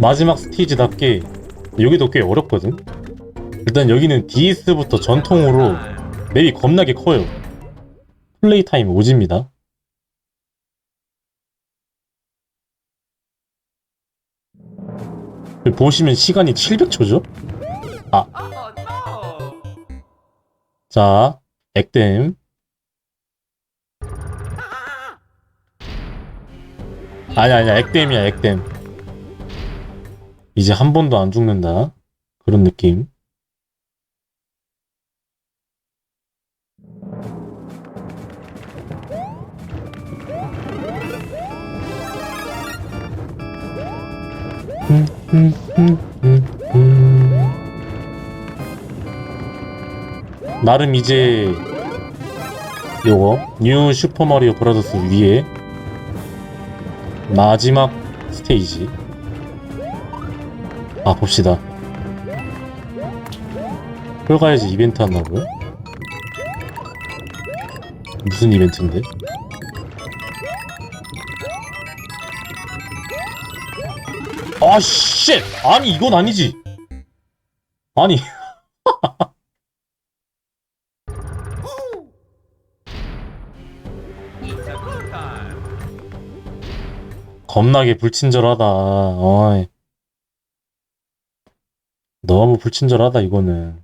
마지막 스테이지답게 여기도 꽤 어렵거든 일단 여기는 DS부터 전통으로 맵이 겁나게 커요 플레이 타임 오지입니다 보시면 시간이 700초죠? 자, 액땜. 아니 아니야, 액땜이야, 액땜. 이제 한 번도 안 죽는다. 그런 느낌. 나름 이제 요거 뉴 슈퍼마리오 브라더스 위에 마지막 스테이지 아 봅시다 그걸 가야지 이벤트 한다고요? 무슨 이벤트인데? 아 쉣! 아니 이건 아니지 아니 겁나게 불친절하다. 어이. 너무 불친절하다 이거는.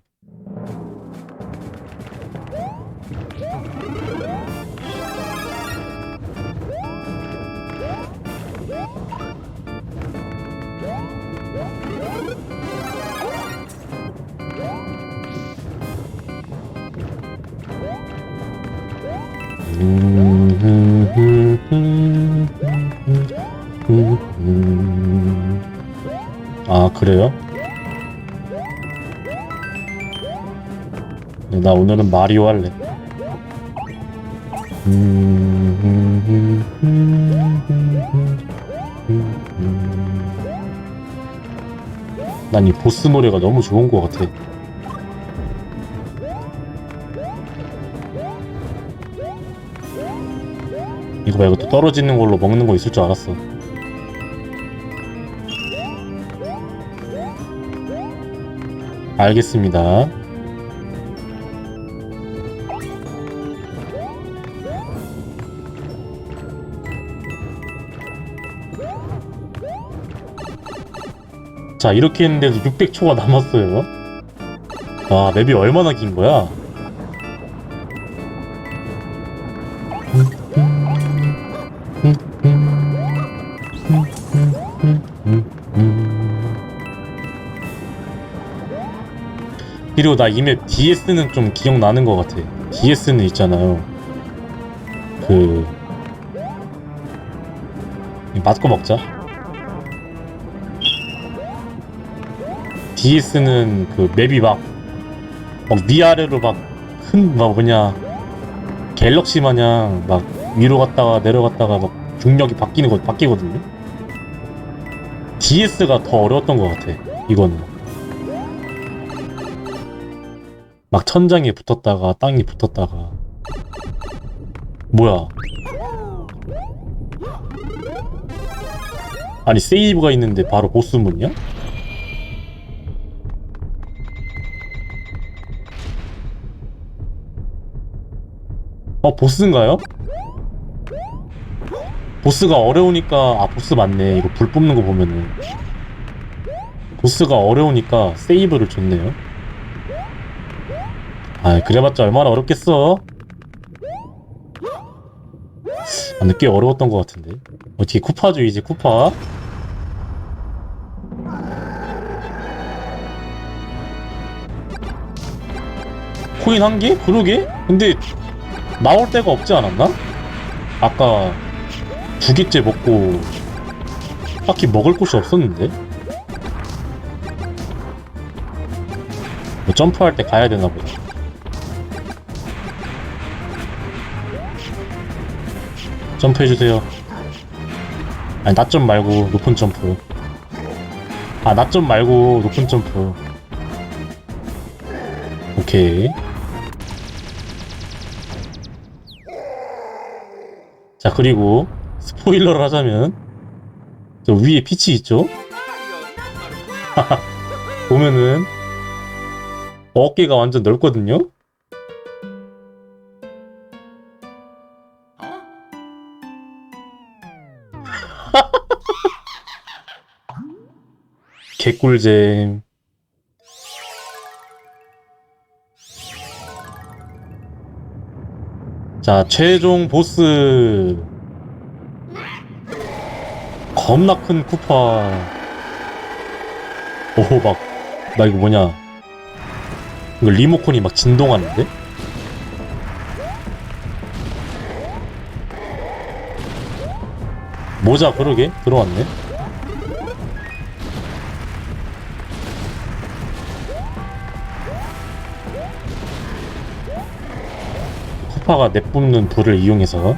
아 그래요? 나 오늘은 마리오 할래. 난 이 보스 노래가 너무 좋은 것 같아. 이거 말고 또 떨어지는 걸로 먹는 거 있을 줄 알았어. 알겠습니다. 자, 이렇게 했는데도 600초가 남았어요. 와, 맵이 얼마나 긴 거야? 그리고 나 이 맵 DS는 좀 기억나는 것 같아. DS는 있잖아요. 그 맞고 먹자. DS는 그 맵이 막, 막 위아래로 막 큰, 막 뭐냐, 갤럭시 마냥 막 위로 갔다가 내려갔다가 막 중력이 바뀌는 거, 바뀌거든요? DS가 더 어려웠던 것 같아, 이거는. 막 천장에 붙었다가 땅에 붙었다가. 뭐야. 아니, 세이브가 있는데 바로 보스문이야? 어 보스인가요? 보스가 어려우니까 아 보스 맞네 이거 불 뽑는 거 보면은 보스가 어려우니까 세이브를 줬네요 아 그래봤자 얼마나 어렵겠어 아 근데 꽤 어려웠던 것 같은데 어떻게 쿠파죠 이제 쿠파 코인 한 개? 그러게? 근데 나올 데가 없지 않았나? 아까 두 개째 먹고 딱히 먹을 곳이 없었는데? 뭐 점프할 때 가야 되나 보다. 점프해주세요. 아니, 낮점 말고 높은 점프. 아, 낮점 말고 높은 점프. 오케이. 자 그리고 스포일러를 하자면 저 위에 빛이 있죠? 보면은 어깨가 완전 넓거든요. 개꿀잼. 자, 최종 보스. 겁나 큰 쿠파. 오, 막, 나 이거 뭐냐. 이거 리모컨이 막 진동하는데? 모자 그러게 들어왔네. 쿠파가 내뿜는 불을 이용해서.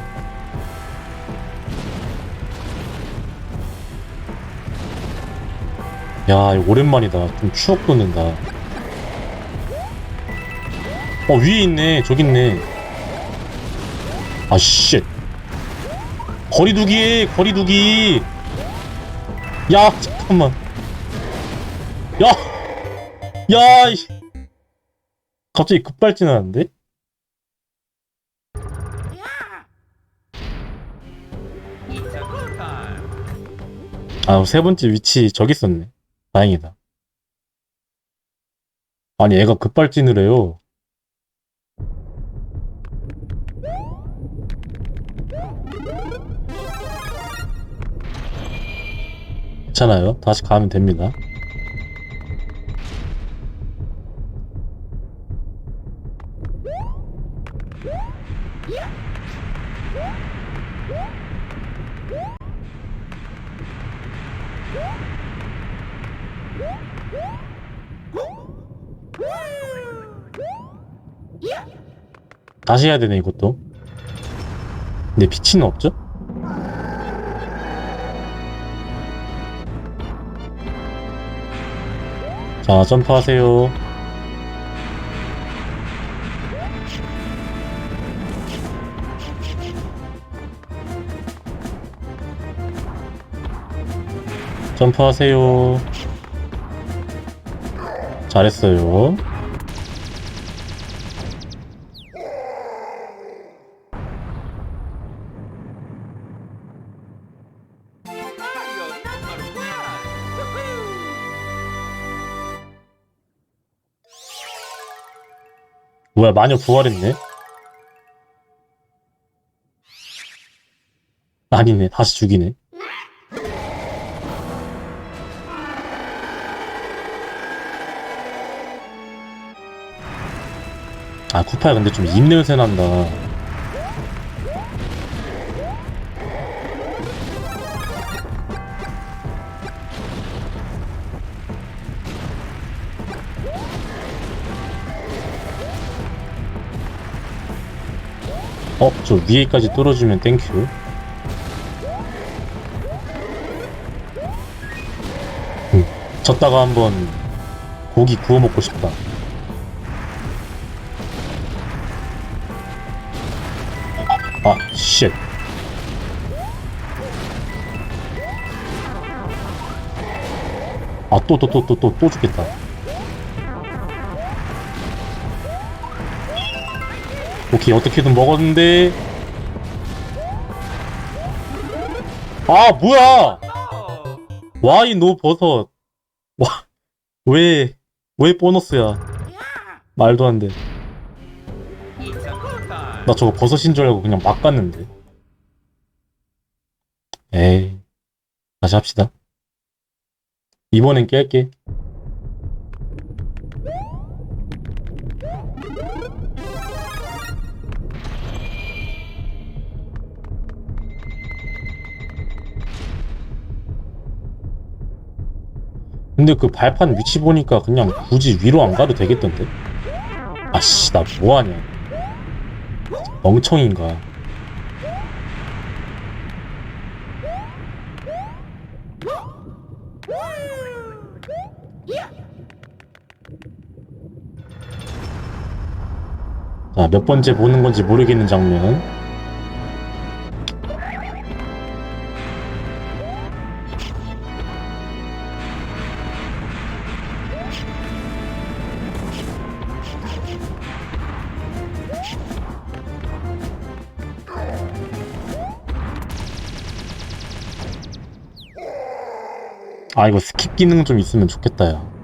야 오랜만이다. 좀 추억 돋는다. 어 위에 있네. 저기 있네. 아씨 거리두기에 거리두기. 야 잠깐만. 야 야 이- 갑자기 급발진하는데 아, 세 번째 위치 저기 있었네. 다행이다. 아니, 애가 급발진을 해요. 괜찮아요. 다시 가면 됩니다. 다시 해야 되네, 이것도. 근데 피치는 없죠? 자, 점프하세요. 점프하세요. 잘했어요. 뭐야, 마녀 부활했네? 아니네, 다시 죽이네. 아, 쿠파야, 근데 좀 입냄새 난다. 어, 저 위에까지 뚫어주면 땡큐. 음, 졌다가 한번 고기 구워 먹고 싶다. 아, 쉣. 아, 또, 또, 또, 또, 또, 또 죽겠다. 오케이, 어떻게든 먹었는데. 아, 뭐야! 와이 노 버섯. 와, 왜, 왜 보너스야. 말도 안 돼. It's a good time! 나 저거 버섯인 줄 알고 그냥 막 갔는데. 에이. 다시 합시다. 이번엔 깰게. 근데 그 발판 위치 보니까 그냥 굳이 위로 안 가도 되겠던데? 아씨, 나 뭐하냐. 멍청인가. 자, 몇 번째 보는 건지 모르겠는 장면. 아 이거 스킵 기능 좀 있으면 좋겠다 야!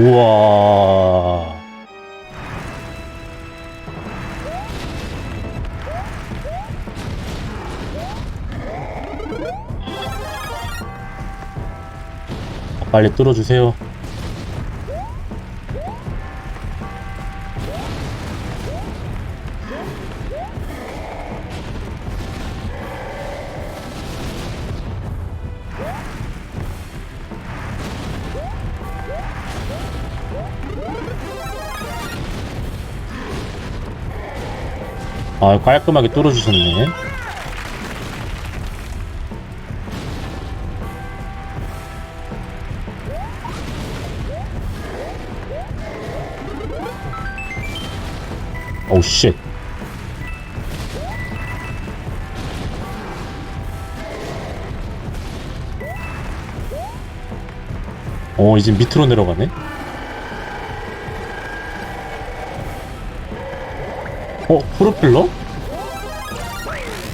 우와 빨리 뚫어주세요. 아 깔끔하게 뚫어주셨네 오우 쉣어 이제 밑으로 내려가네? 어 프로펠러?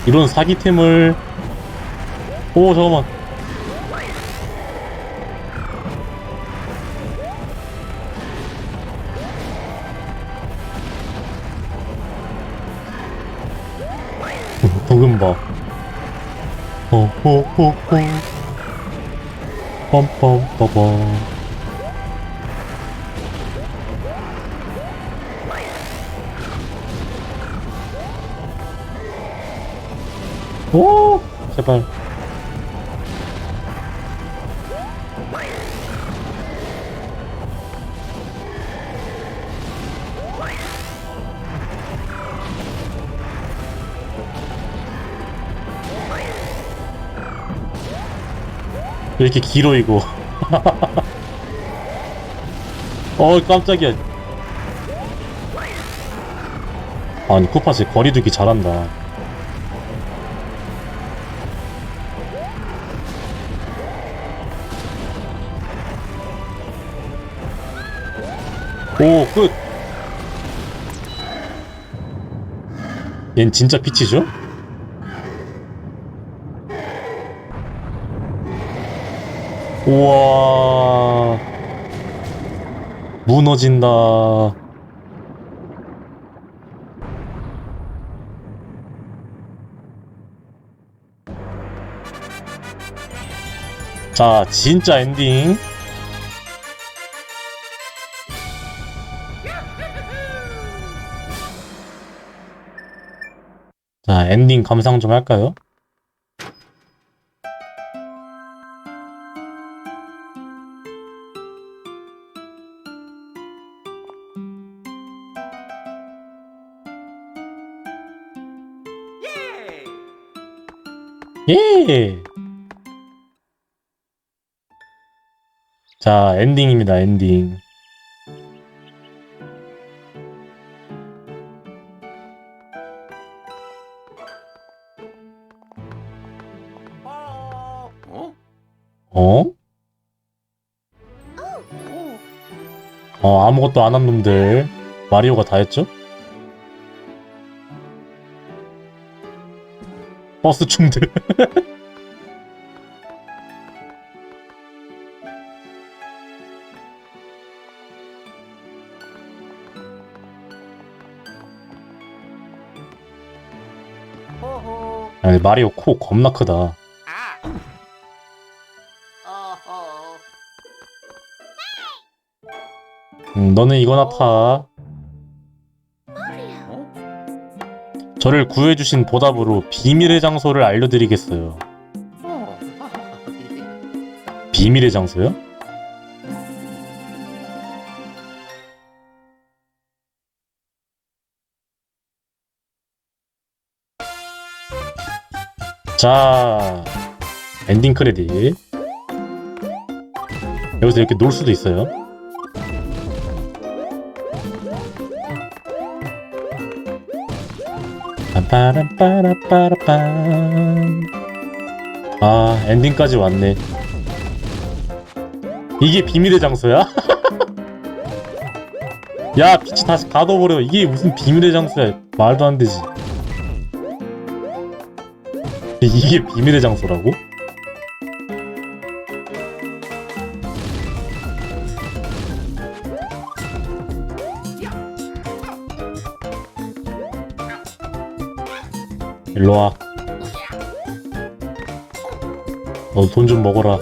이런 사기템을 오 잠깐만 봐. 호호호호 빰빰빠밤 오! 제발 왜 이렇게 길어 이거 어 깜짝이야 아니 쿠파스 거리두기 잘한다 오, 끝! 얜 진짜 피치죠? 우와. 무너진다. 자, 진짜 엔딩. 자, 엔딩 감상 좀 할까요? 예! 자, 엔딩입니다, 엔딩. 어? 어? 어, 아무것도 안 한 놈들. 마리오가 다 했죠? 버스 충들. 아니, 마리오 코 겁나 크다. 음, 너는 이거나 타. 어? 저를 구해주신 보답으로 비밀의 장소를 알려드리겠어요. 어. 비밀의 장소요? 자, 엔딩 크레딧. 여기서 이렇게 놀 수도 있어요. 빰빠람빠라빠라빰 아 엔딩까지 왔네 이게 비밀의 장소야? 야 빛이 다시 가둬버려 이게 무슨 비밀의 장소야 말도 안 되지 이게 비밀의 장소라고? 일로와. 너 돈 좀 먹어라.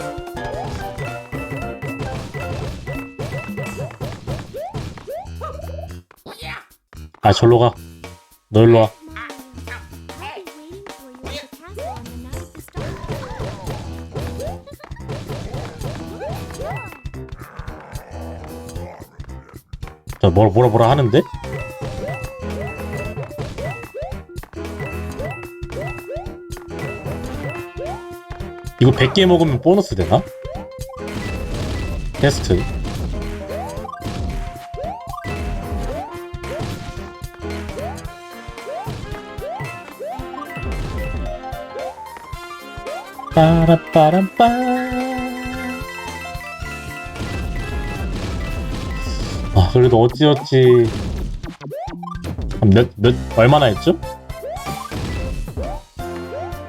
아 절로 가너 일로 와 자, 뭐라 뭐라 뭐라 하는데? 이거 100개 먹으면 보너스 되나? 테스트. 빠라빠람빠. 그래도 어찌어찌 몇, 몇, 얼마나 했죠?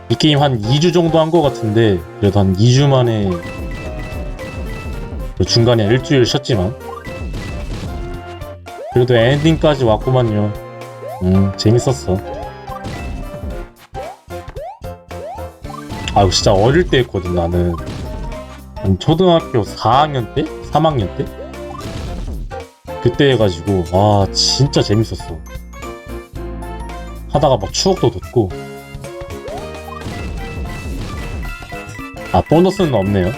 이 게임 한 2주 정도 한 것 같은데 그래도 한 2주 만에 그 중간에 일주일 쉬었지만 그래도 엔딩까지 왔구만요 음 재밌었어 아 이거 진짜 어릴 때 했거든 나는 한 초등학교 4학년 때? 3학년 때? 그때 해가지고 아 진짜 재밌었어. 하다가 막 추억도 돋고. 아 보너스는 없네요.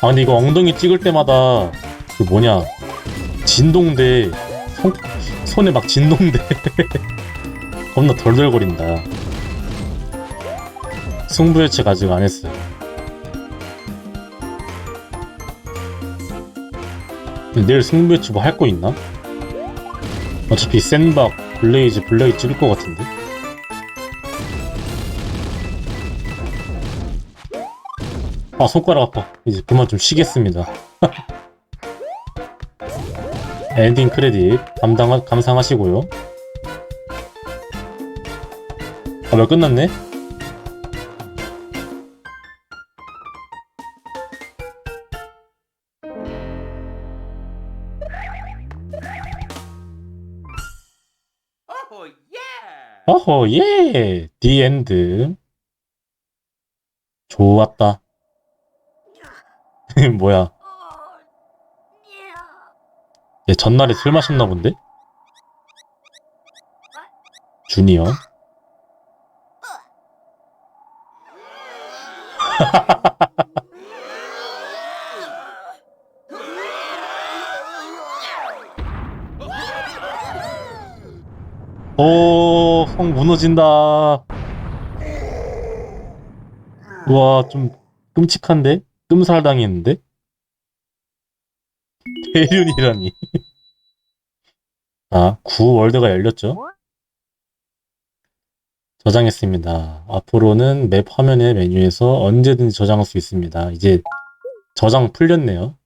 아 근데 이거 엉덩이 찍을 때마다 그 뭐냐 진동대 손, 손에 막 진동대. 겁나 덜덜거린다. 승부예측 아직 안 했어요 내일 승부예측 뭐할거 있나? 어차피 샌박, 블레이즈, 블레이 찍을 것 같은데? 아 손가락 아파 이제 그만 좀 쉬겠습니다 엔딩 크레딧 감당, 감상하시고요 아왜 끝났네? 어허 예! 디 엔드 좋았다 뭐야 얘 전날에 술 마셨나 본데? 주니어 오, 성 무너진다. 우와, 좀 끔찍한데? 끔살 당했는데? 대륜이라니. 아, 구 월드가 열렸죠? 저장했습니다. 앞으로는 맵 화면의 메뉴에서 언제든지 저장할 수 있습니다. 이제 저장 풀렸네요.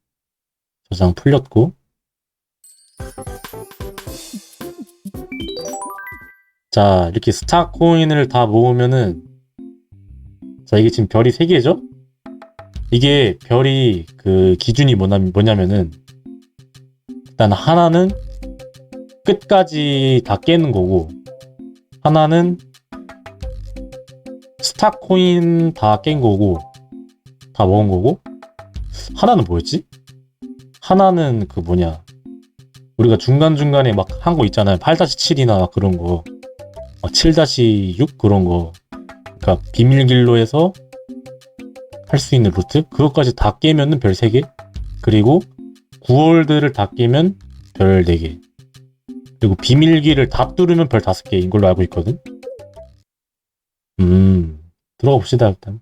저장 풀렸고. 자, 이렇게 스타 코인을 다 모으면은 자, 이게 지금 별이 3개죠? 이게 별이 그 기준이 뭐냐, 뭐냐면은 일단 하나는 끝까지 다 깨는 거고 하나는 스타 코인 다 깬 거고 다 먹은 거고 하나는 뭐였지? 하나는 그 뭐냐 우리가 중간중간에 막 한 거 있잖아요 8-7이나 그런 거 7-6 그런 거. 그러니까 비밀길로 해서 할 수 있는 루트. 그것까지 다 깨면은 별 3개. 그리고 9월드를 다 깨면 별 4개. 그리고 비밀길을 다 뚫으면 별 5개인 걸로 알고 있거든. 음 들어가 봅시다 일단.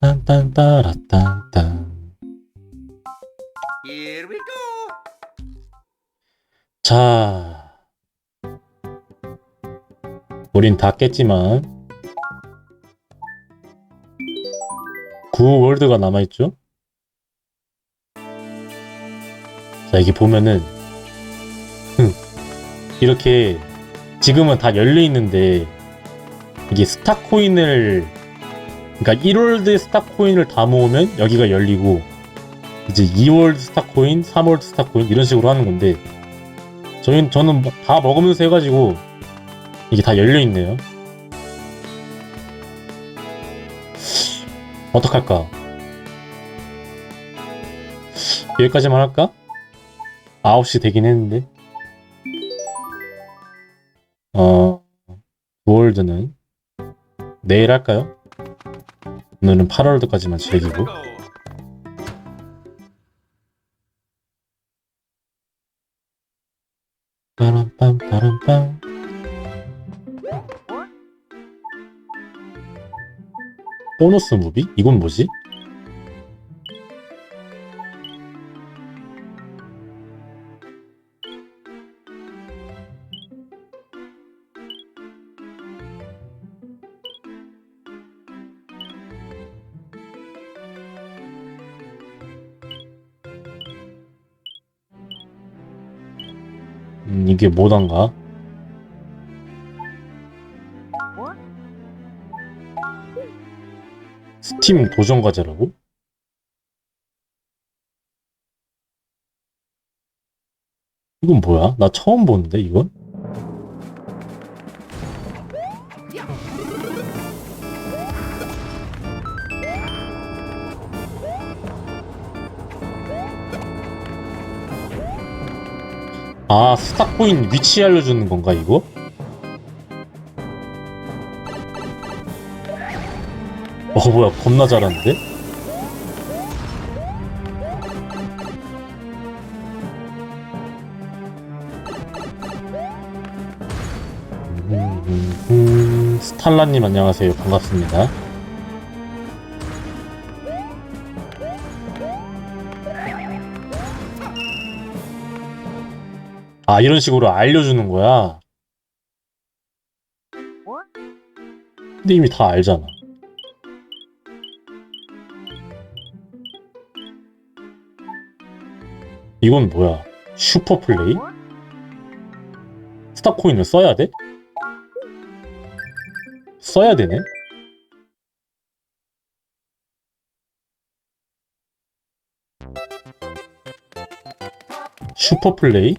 딴, 딴딴따라딴딴. Here we go. 자. 우린 다 깼지만. 구 월드가 남아있죠? 자, 여기 보면은, 흠, 이렇게, 지금은 다 열려있는데, 이게 스타 코인을, 그러니까 1월드 스타 코인을 다 모으면 여기가 열리고, 이제 2월드 스타 코인, 3월드 스타 코인, 이런 식으로 하는 건데, 저희는 저는 뭐다 먹으면서 해가지고 이게 다 열려 있네요. 어떡할까? 여기까지만 할까? 9시 되긴 했는데. 어, 월드는 내일 할까요? 오늘은 8월드까지만 Here we 즐기고. 빠람빰 빠람빰 보너스 무비? 이건 뭐지? 이게 뭐단가? 스팀 도전 과제라고? 이건 뭐야? 나 처음 보는데 이건? 아 스타코인 위치 알려주는 건가 이거? 어 뭐야 겁나 잘하는데? 음, 음, 음, 스탈라님 안녕하세요 반갑습니다 아 이런 식으로 알려주는 거야 근데 이미 다 알잖아 이건 뭐야? 슈퍼 플레이? 스타코인을 써야 돼? 써야 되네? 슈퍼 플레이?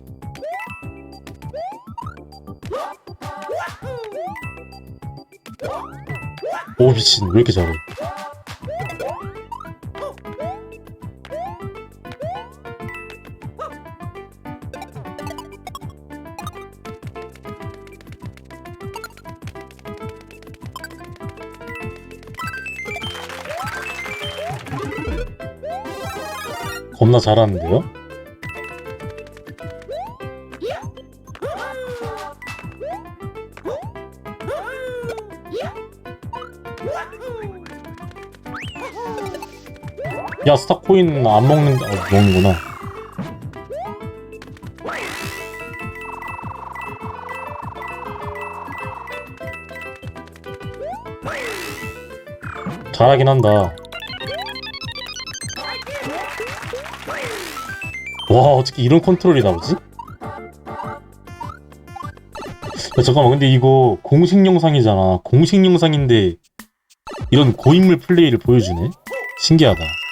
오 미친 왜 이렇게 잘해? 겁나 잘하는데요? 야 스타코인 안 먹는 어, 먹는구나. 잘하긴 한다. 와 어떻게 이런 컨트롤이 나오지? 야, 잠깐만 근데 이거 공식 영상이잖아. 공식 영상인데 이런 고인물 플레이를 보여주네? 신기하다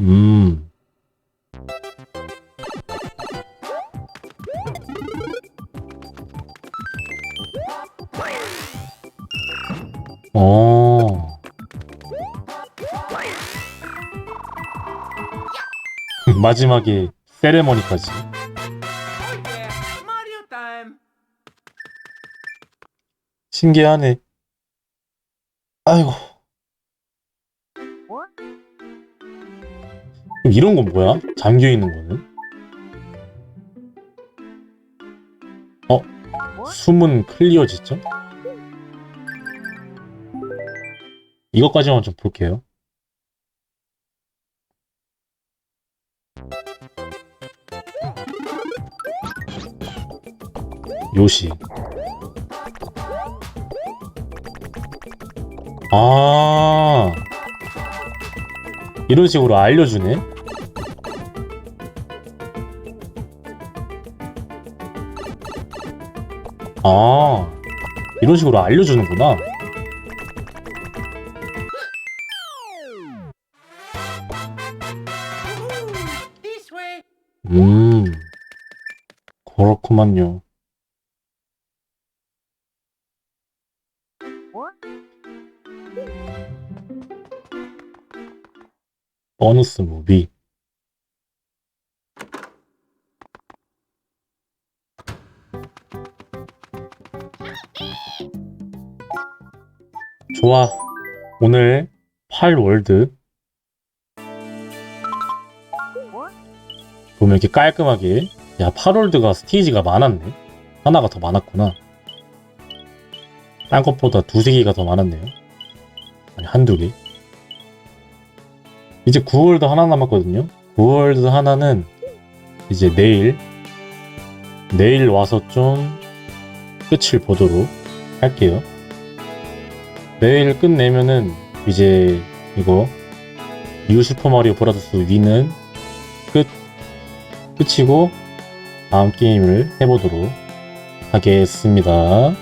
음 어. 마지막에 세레머니까지. 신기하네. 아이고. 그럼 이런 건 뭐야? 잠겨 있는 거는? 어? 숨은 클리어 지점? 이것까지만 좀 볼게요. 요시. 아. 이런 식으로 알려주네. 아. 이런 식으로 알려주는구나. 음. 그렇구만요. 보너스 무비. 좋아. 오늘 8월드. 보면 이렇게 깔끔하게. 야 8월드가 스테이지가 많았네. 하나가 더 많았구나. 딴 것보다 두세 개가 더 많았네요. 아니 한두 개? 이제 9월드 하나 남았거든요. 9월드 하나는 이제 내일. 내일 와서 좀 끝을 보도록 할게요 내일 끝내면은 이제 이거 뉴 슈퍼마리오 브라더스 위는 끝 끝이고 다음 게임을 해보도록 하겠습니다.